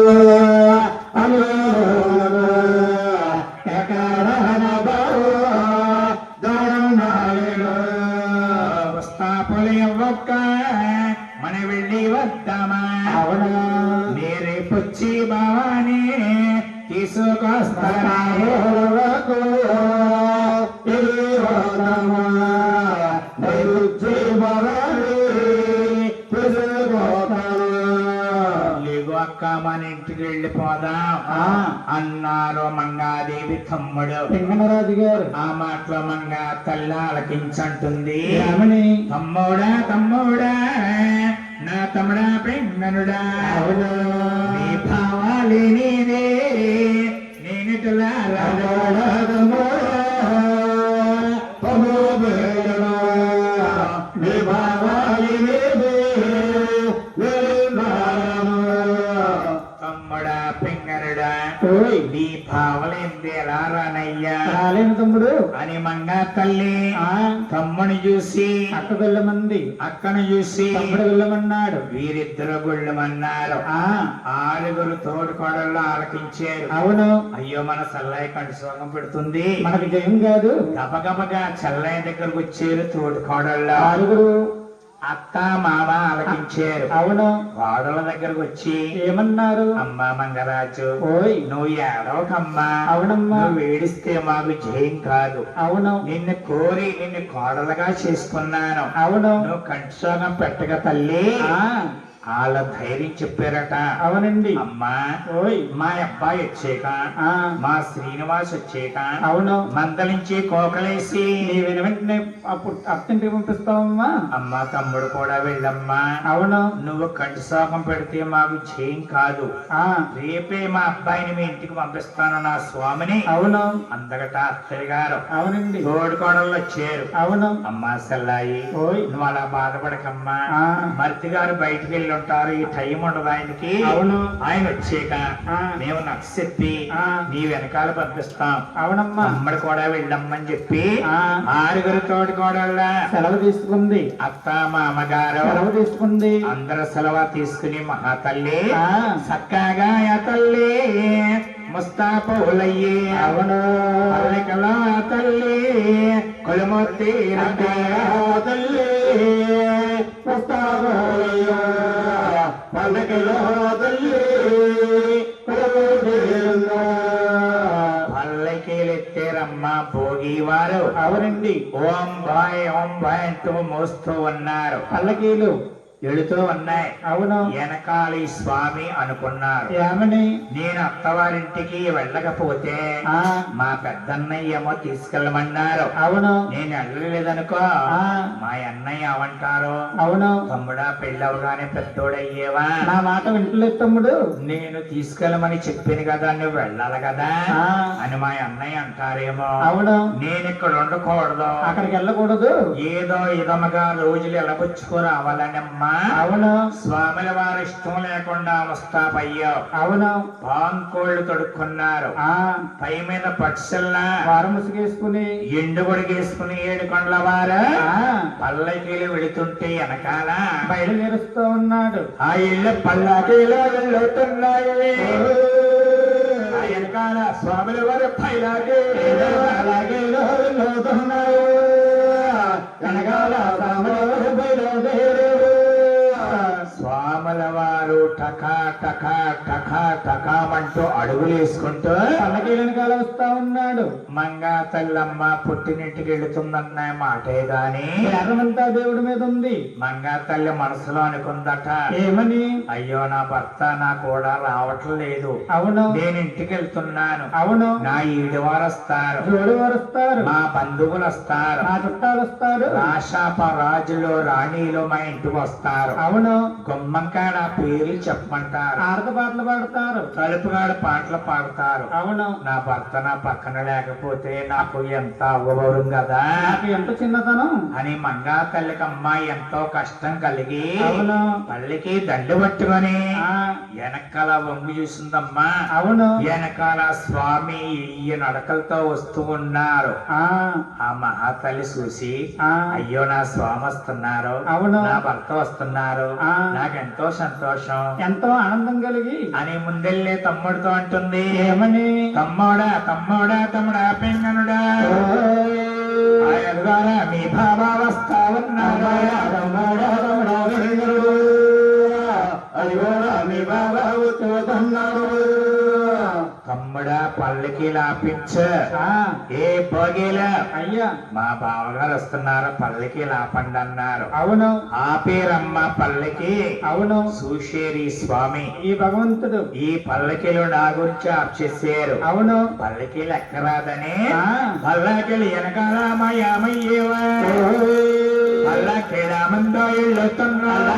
Uh... మన ఇంటికి వెళ్ళిపోదాం ఆ. అన్నారు మంగాదేవి తమ్ముడు పింగనరాజు గారు ఆ మాటలో మంగ తల్లి ఆలకించంటుంది తమ్ముడా తమ్ముడా నా తమ్ముడా పెంగనుడా. నీ భావాలే నీదే నేనిటులా తమ్ముడా ఓయ్ నీ రాలేను తమ్ముడు. అని మంగా తల్లి. తమ్ముని చూసి. అక్క వెళ్ళమంది. అక్కను చూసి. తమ్ముడు వెళ్ళమన్నాడు. వీరిద్దరు గుళ్ళమన్నారు ఆ. ఆరుగురు తోడుకోడళ్ళు ఆలకించారు. అవును. అయ్యో మన చల్లయ్య కంటి సోగం పెడుతుంది. మనకి జయం కాదు. గబగబగా చల్లయ్య దగ్గరకు వచ్చారు తోడుకోడళ్ళ. ఆరుగురు అత్త మామ ఆలకించారు. అవును. కోడల దగ్గరకు వచ్చి ఏమన్నారు? అమ్మా మంగరాజు ఓయ్. నువ్వు ఏడవకమ్మా. అవునమ్మా. నువ్వు ఏడిస్తే మాకు జయం కాదు. అవును. నిన్ను కోరి నిన్ను కోడలుగా చేసుకున్నాను. అవును. నువ్వు కంటి సోగం పెట్టక తల్లి. ఆ. వాళ్ళ ధైర్యం చెప్పారట. అవునండి. అమ్మా ఓయ్. మా అబ్బాయి వచ్చాక మా శ్రీనివాస్ వచ్చాక అవును. మందలించి కోకలేసి నీ వెన వెంటనే అప్పుడు అత్తింటికి పంపిస్తావమ్మా. అమ్మ తమ్ముడు కూడా వెళ్ళమ్మా. అవును. నువ్వు కంటి పెడితే మాకు జయం కాదు. ఆ. రేపే మా అబ్బాయిని మీ ఇంటికి పంపిస్తాను నా స్వామిని. అవును. అందగట అత్తయ్య గారు అవునండి. తోడుకోడళ్ళు వచ్చారు. అవును. అమ్మా సెల్లాయి ఓయ్. నువ్వు అలా బాధపడకమ్మా. ఆ. మర్తి గారు బయటికి వెళ్ళి ఉంటారు ఈ టైం ఉండదు ఆయనకి. అవును. ఆయన వచ్చాక మేము నాకు చెప్పి. నీ వెనకాల పంపిస్తాం. అవునమ్మా. అమ్మడు కూడా వెళ్ళమ్మని చెప్పి ఆ. ఆరుగురు తోటి కోడళ్ళ. సెలవు తీసుకుంది. అత్త మామగారు సెలవు తీసుకుంది. అందరు సెలవు తీసుకుని మహాతల్లి ఆ. చక్కగా ఆ తల్లి ముస్తాపులయ్యి అవును. పల్లెకలో ఆ తల్లి కొలుమొత్తి తల్లి. తల్లి కొలువుదీరుగా. పల్లకీలెత్తారమ్మ భోగి వారు అవునండి. ఓం బాయ్ ఓం బాయ్ అంటూ మోస్తూ ఉన్నారు. పల్లకీలు. ఎడుతూ ఉన్నాయి. అవును. వెనకాల స్వామి అనుకున్నారు. ఏమని? నేను అత్తవారింటికి వెళ్ళకపోతే మా పెద్దన్నయ్య ఏమో తీసుకెళ్ళమన్నారు. అవును. నేను వెళ్ళలేదనుకో మా అన్నయ్య ఏమంటారు? అవును. తమ్ముడా పెళ్ళవగానే పెద్దోడయ్యేవా? నా మాట వింటలేదు తమ్ముడు. నేను తీసుకెళ్ళమని చెప్పాను కదా నువ్వు వెళ్ళాలి కదా అని మా అన్నయ్య అంటారేమో? అవును. నేను ఇక్కడ ఉండకూడదు. అక్కడికి వెళ్ళకూడదు. ఏదో ఇదమగా రోజులు ఎలబుచ్చుకు రావాలనమ్మా అవును. స్వాముల వారి ఇష్టం లేకుండా ముస్తాబయ్యావు అవును. పాంకోళ్ళు తొడుక్కున్నారు. ఆ. పై మీద పక్షుల్లా వారం ముసుగేసుకుని. ఎండు కొడుకేసుకుని ఏడు కొండల వారు పల్లకీలు వెళుతుంటే వెనకాల. బయలుదేరుస్తూ ఉన్నాడు. ఆ ఇళ్ళు పల్లకీలో వెళ్ళుతున్నాయి వెనకాల స్వాముల వారు. వెనకాల రాముడు స్వాముల వారు టకా టకా టకా టకామంటూ అడుగులు వేసుకుంటూ పల్లకీ వెనకాల వస్తా ఉన్నాడు. మంగా తల్లమ్మ పుట్టినింటికి వెళుతుందన్న మాటే గాని ఎర్రమంతా దేవుడి మీద ఉంది. మంగా తల్లి మనసులో అనుకుందట. ఏమని? అయ్యో నా భర్త నా కూడా రావటం లేదు అవును. నేను ఇంటికి వెళ్తున్నాను. అవును. నా ఈడు వారు వస్తారు జోడు వారు వస్తారు మా బంధువులు వస్తారు. నా చుట్టాలు వస్తారు. రాజులు రాణిలు మా ఇంటికి వస్తారు. అవును. గుమ్మంకాడ పేర్లు చెప్పమంటారు పాటలు పాడతారు. తలుపుగాడు పాటలు పాడతారు. అవును. నా భర్త నా పక్కన లేకపోతే నాకు ఎంత అవ్వబోరు కదా? నాకు ఎంత చిన్నతనం? అని మంగా తల్లికి అమ్మాయి ఎంతో కష్టం కలిగి అవును. పల్లికి దండు పట్టుకొని ఆ, వెనకాల వంగు చూసిందమ్మా. అవును. వెనకాల స్వామి ఈ నడకలతో వస్తూ ఉన్నారు. ఆ. ఆ మహాతల్లి చూసి ఆ. అయ్యో నా స్వామి వస్తున్నారు. అవును. నా భర్త వస్తున్నారు. ఆ. నాకెంత ఎంతో సంతోషం ఎంతో ఆనందం కలిగి అని ముందెళ్ళే తమ్ముడితో అంటుంది ఏమని తమ్మోడా తమ్మోడా తమ్ముడా పెంగనుడా మీ బాబా వస్తా ఉన్నారా తమ్ముడా లాపించ ఏ భోగిల? అయ్యా. మా బావగారు వస్తున్నారు పల్లకి లాపండి అన్నారు అవును ఆపేరమ్మ పల్లకి. అవును. సుషేరి స్వామి. ఈ భగవంతుడు. ఈ పల్లకిలు నా గురించి అవును. పల్లకిలు ఎక్కరాదని? ఆ, పల్లకిలు వెనకాల మయమయ్యేవా పల్లకిల ముందో ఇల్లుతున్నా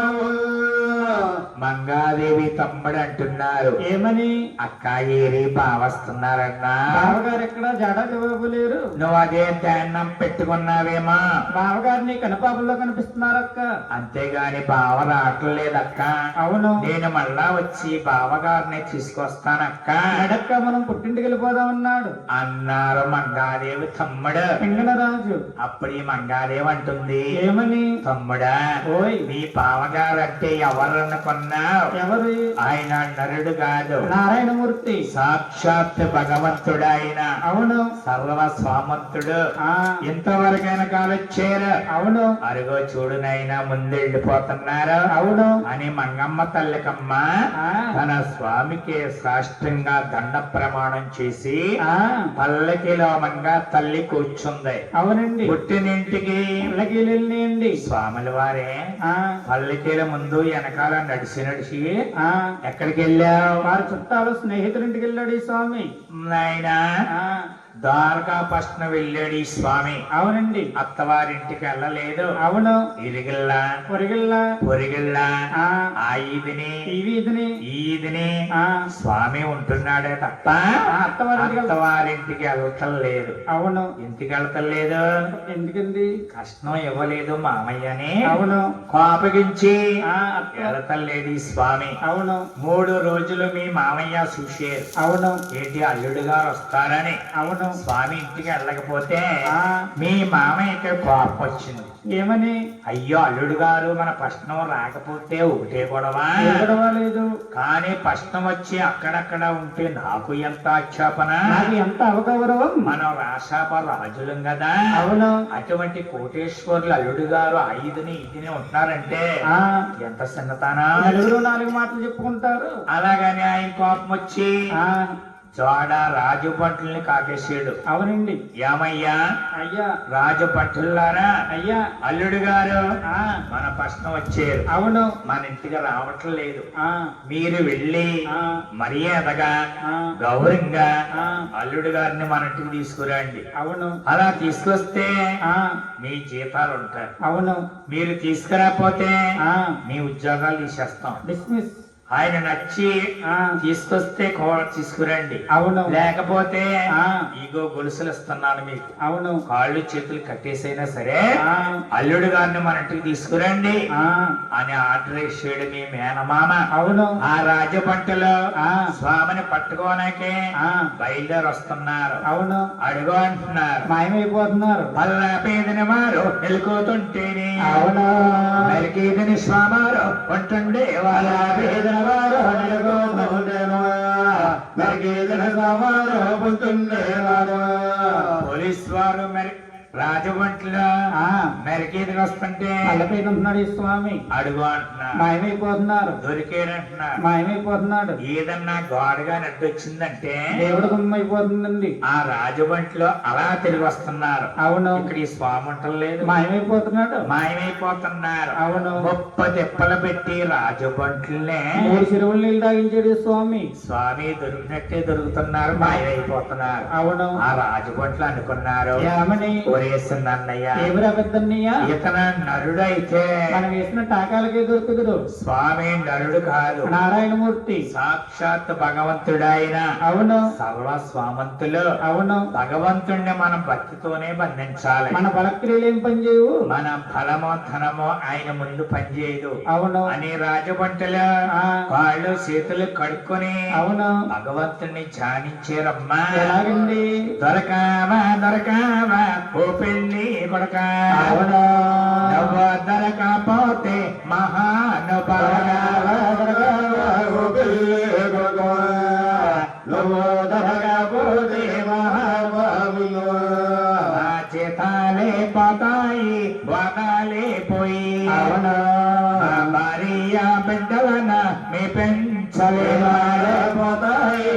ముందు మంగాదేవి తమ్ముడు అంటున్నారు. ఏమని? అక్క ఏరి బావస్తున్నారన్నా. బావగారు ఎక్కడ? జడ జవాబు లేరు? నువ్వు అదే ధ్యానం పెట్టుకున్నావేమా. బావగారు నీ కనపాపుల్లో కనిపిస్తున్నారక్క. అంతేగాని బావ రావట్లేదక్క. అవును. నేను మళ్ళా వచ్చి బావగారిని తీసుకొస్తానక్క. నడక్క మనం పుట్టింటికి వెళ్ళిపోదాం అన్నాడు అన్నారు మంగాదేవి తమ్ముడు. పింగళరాజు అప్పుడు ఈ మంగాదేవి అంటుంది. ఏమని? తమ్ముడా ఓయ్. మీ బావగారు అంటే ఎవరనుకున్నావు ఎవరు? ఆయన నరుడు కాదు. నారాయణమూర్తి. సాక్షాత్ భగవంతుడు ఆయన అవును. సర్వ స్వామంతుడు ఇంతవరకైనా కాలొచ్చారు అవును. అరుగో చూడు నైనా ముందెళ్ళిపోతున్నారు. అవును. అని మంగమ్మ తల్లికమ్మ తన స్వామికి సాష్టంగా దండ ప్రమాణం చేసి ఆ. పల్లకిలో మంగా తల్లి కూర్చుంది. అవునండి. పుట్టినింటికి స్వాముల వారే ఆ. పల్లకిల ముందు వెనకాల నడిచి నడిచి ఆ ఎక్కడికి వెళ్ళావు వారి చుట్టాలు స్నేహితుడింటికి వెళ్ళాడు ఈ స్వామి. నాయనా ద్వారకా పట్నం వెళ్ళాడు ఈ స్వామి. అవునండి. అత్తవారింటికి వెళ్ళలేదు. అవును. ఇరిగిల్ల పొరిగిల్ల పొరిగిల్ల ఆ. ఈదిని ఈదిని ఆ. స్వామి ఉంటున్నాడే తప్ప అత్తవారింటికి వెళ్- అత్తవారింటికి వెళ్ళటం లేదు అవును. ఇంటికి వెళ్ళటం లేదు ఎందుకండి? కష్టం ఇవ్వలేదు మామయ్యని. అవును. కోపగించి వెళటం లేదు ఈ స్వామి. అవును. మూడు రోజులు మీ మామయ్య చూశారు. అవును. ఏంటి అల్లుడు గారు వస్తారని. అవును. స్వామి ఇంటికి వెళ్ళకపోతే ఆ. మీ మామయ్యకి కోపం వచ్చింది ఏమని? అయ్యో అల్లుడు గారు మన ప్రశ్నం రాకపోతే ఒకటే గొడవ. ఎగడవలేదు కానీ ప్రశ్నం వచ్చి అక్కడక్కడ ఉంటే నాకు ఎంత ఆక్షేపణ? నాకు ఎంత అవగౌరవం మనం రాశాప రాజులం కదా. అవును. అటువంటి కోటేశ్వర్లు అల్లుడు గారు ఐదుని ఇదిని ఉంటున్నారంటే ఆ. ఎంత చిన్నతనా నలుగురు నాలుగు మాటలు చెప్పుకుంటారు. అలాగని ఆయన కోపం వచ్చి ఆ. చోడ రాజు పంటల్ని కాకేశాడు అవునండి. ఏమయ్యా? అయ్యా. రాజు పంటల్లారా అయ్యా. అల్లుడు గారు? ఆ. మన ప్రశ్న వచ్చారు అవును. మన ఇంటికి రావటం లేదు. ఆ. మీరు వెళ్ళి ఆ. మర్యాదగా గౌరవంగా ఆ. అల్లుడు గారిని మన ఇంటికి తీసుకురండి. అవును. అలా తీసుకొస్తే ఆ. మీ జీతాలు ఉంటాయి. అవును. మీరు తీసుకురాకపోతే ఆ. మీ ఉద్యోగాలు తీసేస్తాం. డిస్మిస్. ఆయన నచ్చి ఆ. తీసుకొస్తే తీసుకురండి. అవును లేకపోతే ఆ. ఇగో గొలుసులు ఇస్తున్నాను మీకు. అవును కాళ్ళు చేతులు కట్టేసైనా సరే అల్లుడు గారిని మన ఇంటికి తీసుకురండి. ఆ. అని ఆర్డర్ ఇచ్చాడు మీ మేనమామ. అవును. ఆ రాజపంటలో ఆ. స్వామిని పట్టుకోనాకే ఆ. బయలుదేరి వస్తున్నారు అవును. అడుగు అంటున్నారు. మాయమైపోతున్నారు. మళ్ళా పేదని వారు మెలుకోతుంటేనే అవును. మెలికేదని స్వామారు ఉంటుండే. వాళ్ళ వారు పోలీస్ మరి రాజవంట్లో ఆ మెరికేదికి వస్తుంటే పల్లపైకుంటున్నాడు ఈ స్వామి. అడుగు అంటున్నారు మాయమైపోతున్నారు దొరికేనంటున్నారు మాయమైపోతున్నాడు. ఏదన్నా గోడగా నడ్డొచ్చిందంటే దేవుడు గుమ్మైపోతుందండి. ఆ రాజబంట్లో అలా తిరిగి వస్తున్నారు. అవును. ఇక్కడ ఈ స్వామి ఉండలేదు మాయమైపోతున్నాడు. మాయమైపోతున్నారు. అవును. గొప్ప తిప్పలు పెట్టి రాజబంట్లనే మూడు చెరువులు నీళ్ళు తాగించాడు స్వామి. స్వామి దొరికినట్టే దొరుకుతున్నారు. మాయమైపోతున్నారు. అవును. ఆ రాజబంట్లు అనుకున్నారు. ఏమని ఒరేసిందన్నయ్య ఏమిరా పెద్దన్నయ్య ఇతను నరుడైతే మనం వేసిన టాకాలకే దొరుకుతుడు స్వామి నరుడు కాదు. నారాయణమూర్తి. సాక్షాత్ భగవంతుడాయన. అవును. సర్వ స్వామంతులు అవును. భగవంతుణ్ణి మనం భక్తితోనే బంధించాలి. మన బలక్రియలు ఏం పని చేయవు మన ఫలమో ధనమో ఆయన ముందు పనిచేయదు. అవును. అని రాజబంటలు ఆ, కాళ్ళు చేతులు కడుక్కొని అవును. భగవంతుణ్ణి ధ్యానించారమ్మా. ఎలాగండి? దొరకావా దొరకావా ఓ పెళ్ళి కొడక. అవునా నువ్వు దొరకపోతే మహానుభావులు చేతాలే పోతాయి వాగాలే పోయి. అవునా? మా భార్య బిడ్డలన మీ వాళ్ళ పోతాయి.